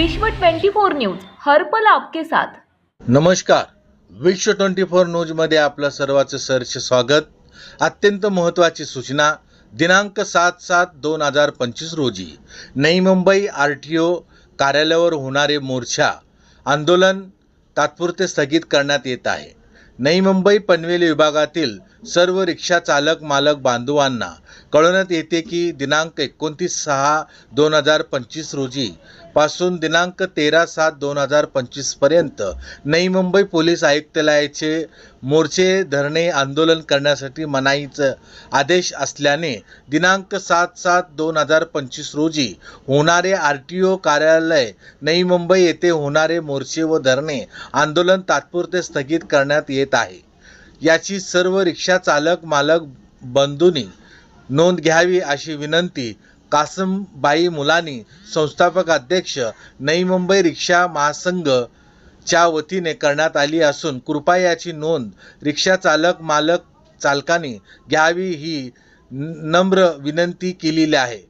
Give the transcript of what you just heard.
विश्व 24 न्यूज हरपल आपके साथ. नमस्कार. विश्व ट्वेंटी फोर न्यूजमध्ये आपलं सर्वांचं सहर्ष स्वागत. अत्यंत महत्त्वाची सूचना दिनांक सात सात दोन हजार पंचवीस रोजी. नई मुंबई आर टी ओ कार्यालयावर होणारे मोर्चा आंदोलन तात्पुरते स्थगित करण्यात येत आहे. नई मुंबई पनवेल विभागातील सर्व रिक्षा चालक मालक बांधवांना कळवण्यात येते की दिनांक एकोणतीस सहा दोन हजार पंचवीस रोजी पासून दिनांक तेरा सात दोन हजार पंचवीसपर्यंत नई मुंबई पोलीस आयुक्तालयाचे मोर्चे धरणे आंदोलन करण्यासाठी मनाईचं आदेश असल्याने दिनांक सात सात दोन हजार पंचवीस रोजी होणारे आर टी ओ कार्यालय नई मुंबई येथे होणारे मोर्चे व धरणे आंदोलन तात्पुरते स्थगित करण्यात येत आहे. याची सर्व रिक्षा चालक मालक बंधूंनी नोंद घ्यावी अशी विनंती कासमबाई मुलानी संस्थापक अध्यक्ष नई मुंबई रिक्षा महासंघ च्या वतीने करण्यात आली असून कृपा याची नोंद रिक्षा चालक मालक चालकांनी घ्यावी ही नम्र विनंती केलेली आहे.